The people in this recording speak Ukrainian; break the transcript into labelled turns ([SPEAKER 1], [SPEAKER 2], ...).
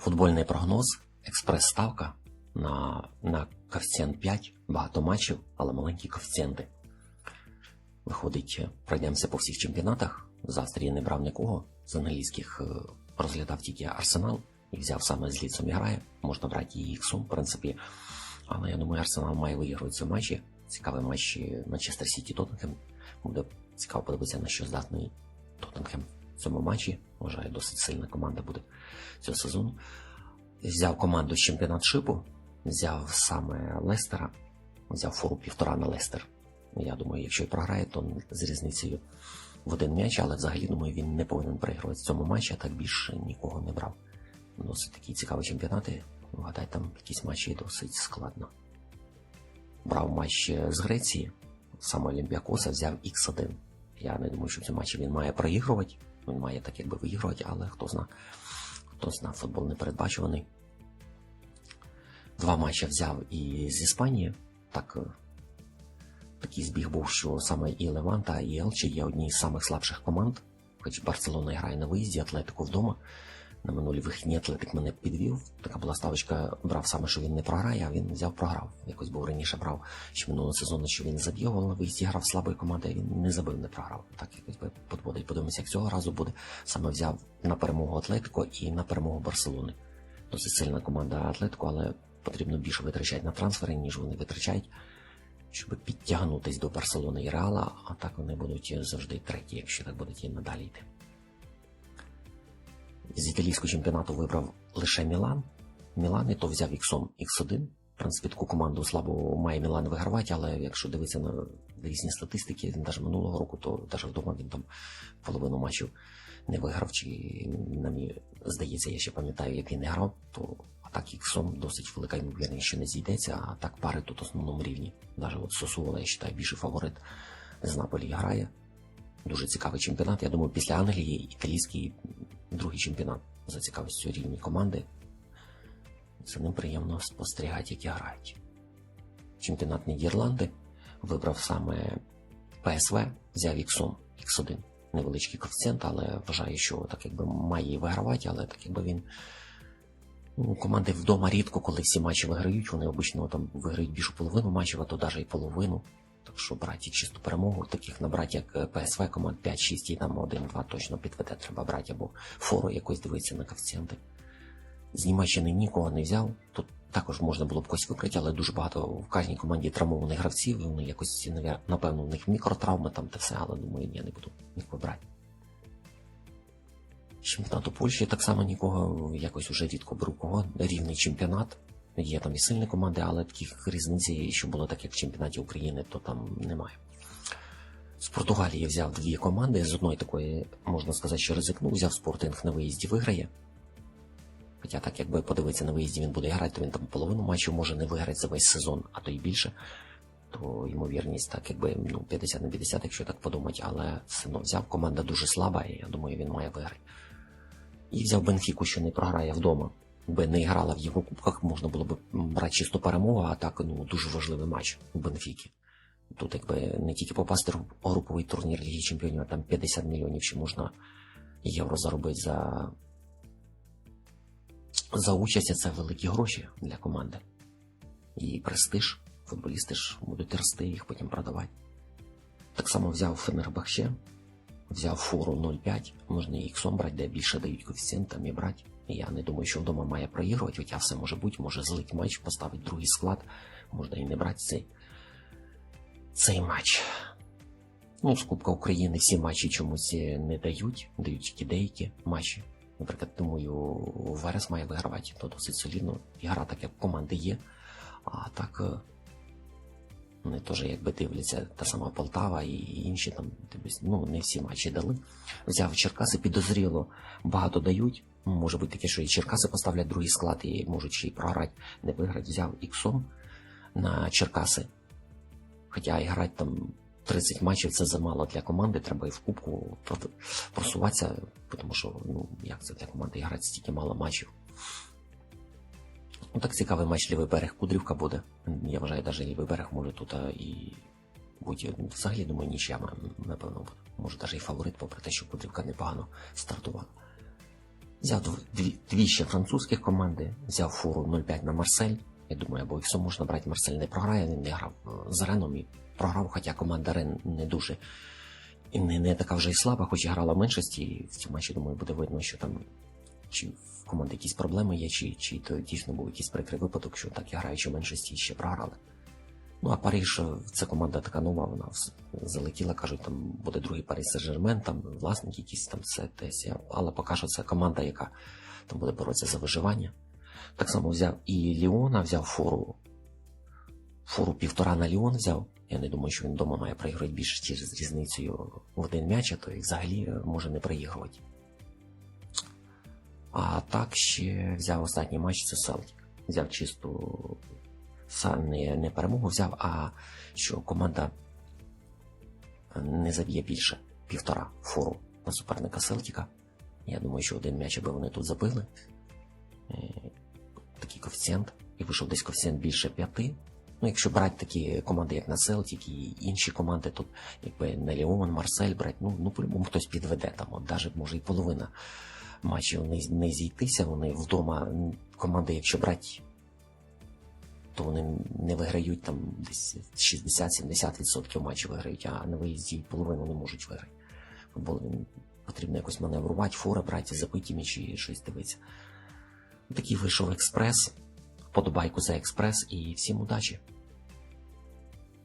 [SPEAKER 1] Футбольний прогноз, експрес-ставка на, на коефіцієнт 5, багато матчів, але маленькі коефіцієнти. Виходить, пройдемося по всіх чемпіонатах. З Австрії не брав нікого. З англійських е, розглядав тільки Арсенал і взяв саме з ліцом і грає. Можна брати і іксом, в принципі. Але я думаю, Арсенал має виграти ці матчі. Цікавий матч Манчестер Сіті Тоттенхем. Буде цікаво подивитися, на що здатний Тоттенхем цьому матчі. Вважаю, досить сильна команда буде цього сезону. Взяв команду з чемпіонатшипу, взяв саме Лестера, взяв фору півтора на Лестер. Я думаю, якщо і програє, то з різницею в один м'яч, але взагалі думаю, він не повинен переграти в цьому матчі, а так більше нікого не брав. Досить такі цікаві чемпіонати. Вгадай, там якісь матчі досить складно. Брав матч з Греції, саме Олімпіакоса взяв X1. Я не думаю, що в цьому матчі він має проігрувати. Він має так якби виігрувати, але хто зна, хто зна, футбол непередбачуваний. Два матчі взяв і з Іспанії. Так, е, такий збіг був, що саме і Леванта, і Елче є одні з самих слабших команд. Хоч Барселона грає на виїзді, Атлетико вдома. На минулі вихідні Атлетик мене підвів. Така була ставочка, брав саме, що він не програє, а він взяв програв. Якось був раніше брав ще минулого сезону, що він заб'є на виїзді, грав слабої команди, він не забив, не програв. Так якось би подводить. Подивимося, як цього разу буде. Саме взяв на перемогу Атлетико і на перемогу Барселони. Досить сильна команда Атлетико, але потрібно більше витрачати на трансфери, ніж вони витрачають, щоб підтягнутись до Барселони і Реала, а так вони будуть завжди треті, якщо так будуть і надалі йти. З італійського чемпіонату вибрав лише Мілан. Мілан і то взяв іксом X1. В принципі, таку команду слабо має Мілан вигравати, але якщо дивитися на різні статистики, навіть минулого року, то навіть вдома він там половину матчів не виграв. Чи на мені здається, я ще пам'ятаю, як він не грав, то атак іксом досить велика ймовірність, що не зійдеться, а так пари тут в основному рівні. Навіть от Сосуола, я вважаю, більший фаворит з Наполі грає. Дуже цікавий чемпіонат. Я думаю, після Англії італійський другий чемпіонат за цікавістю рівні команди. За ним приємно спостерігати, які грають. Чемпіонат Нідерланди вибрав саме ПСВ, взяв Іксом X1. Невеличкий коефіцієнт, але вважаю, що так якби має вигравати, але так якби він. Ну, команди вдома рідко, коли всі матчі виграють, вони обично там виграють більшу половину матчів, а то навіть і половину. Так що брати чисту перемогу, таких набрати, як ПСВ, команд 5-6 і там 1-2 точно підведе, треба брати, або фору якось дивитися на коефіцієнти. З Німеччини нікого не взяв. Тут також можна було б когось викрити, але дуже багато в кожній команді травмованих гравців, і вони якось, напевно, в них мікротравми там та все, але думаю, я не буду нікого брати. Чемпіонату Польщі так само нікого, якось уже рідко беру кого. Рівний чемпіонат. Є там і сильні команди, але таких різниці, що було так, як в чемпіонаті України, то там немає. З Португалії взяв дві команди. З одної такої, можна сказати, що ризикнув, взяв спортинг на виїзді виграє. Хоча так, якби подивитися на виїзді, він буде грати, то він там половину матчів може не виграти за весь сезон, а то й більше. То ймовірність, так якби ну, 50 на 50, якщо так подумати, але все одно взяв команда дуже слаба, і я думаю, він має виграти. І взяв Бенфіку, що не програє вдома би не грала в Єврокубках, можна було б брати чисто перемогу, а так ну дуже важливий матч у Бенфіки. Тут якби не тільки попасти в груповий турнір Ліги Чемпіонів, а там 50 мільйонів ще можна євро заробити за за участь, а це великі гроші для команди. І престиж, футболісти ж будуть рости, їх потім продавати. Так само взяв Фенербахче, взяв фору 0,5, можна і іксом брати, де більше дають коефіцієнтам і брати. Я не думаю, що вдома має проігрувати, хоча все може бути, може злить матч, поставить другий склад, можна і не брати цей цей матч. Ну, з Кубка України всі матчі чомусь не дають, дають тільки деякі матчі. Наприклад, думаю, Верес має вигравати, то досить солідно. Гра так, як команди є. А так вони теж якби дивляться, та сама Полтава і інші там, ну, не всі матчі дали. Взяв Черкаси, підозріло, багато дають. Може бути таке, що і Черкаси поставлять другий склад і можуть ще й програти, не виграти. Взяв іксом на Черкаси. Хоча і грати там 30 матчів це замало для команди, треба і в кубку просуватися, тому що ну, як це для команди грати стільки мало матчів. Ну так цікавий матч лівий берег Кудрівка буде. Я вважаю, навіть лівий берег може тут і бути. Взагалі, думаю, нічия, напевно, буде. Може навіть і фаворит, попри те, що Кудрівка непогано стартувала. Взяв дв- дві, дві ще французьких команди, взяв фору 0-5 на Марсель. Я думаю, або якщо можна брати Марсель не програє, він не грав е, з Реном і програв, хоча команда Рен не дуже і не, не така вже й слаба, хоч і грала в меншості. І в цьому матчі, думаю, буде видно, що там чи в команди якісь проблеми є, чи, чи то дійсно був якийсь прикрий випадок, що так і граючи в меншості ще програли. Ну а Париж це команда така нова, вона залетіла, кажуть, там буде другий Париж Сен-Жермен, там власник якийсь там все десь. Але поки що це команда, яка там буде боротися за виживання. Так само взяв і Ліона, взяв фору. Фору півтора на Ліон взяв. Я не думаю, що він вдома має проігрувати більше через різницею в один м'яч, а то і взагалі е, може не проігрувати. А так ще взяв останній матч це Селтік. Взяв чисту са- не, не перемогу взяв, а що команда не заб'є більше півтора фору на суперника Селтіка. Я думаю, що один м'яч аби вони тут забили. Е, Такий коефіцієнт. І вийшов десь коефіцієнт більше п'яти. Ну, якщо брати такі команди, як на Селтік і інші команди, тут якби на Ліон, Марсель брати, ну, ну по-любому хтось підведе там, от навіть може і половина матчів не, не зійтися, вони вдома команди, якщо брати, то вони не виграють там десь 60-70% матчів виграють, а на виїзді половину не можуть виграти. Футбол потрібно якось маневрувати, фори брати, забиті м'ячі, щось дивитися. Такий вийшов експрес. Подобайку за експрес і всім удачі!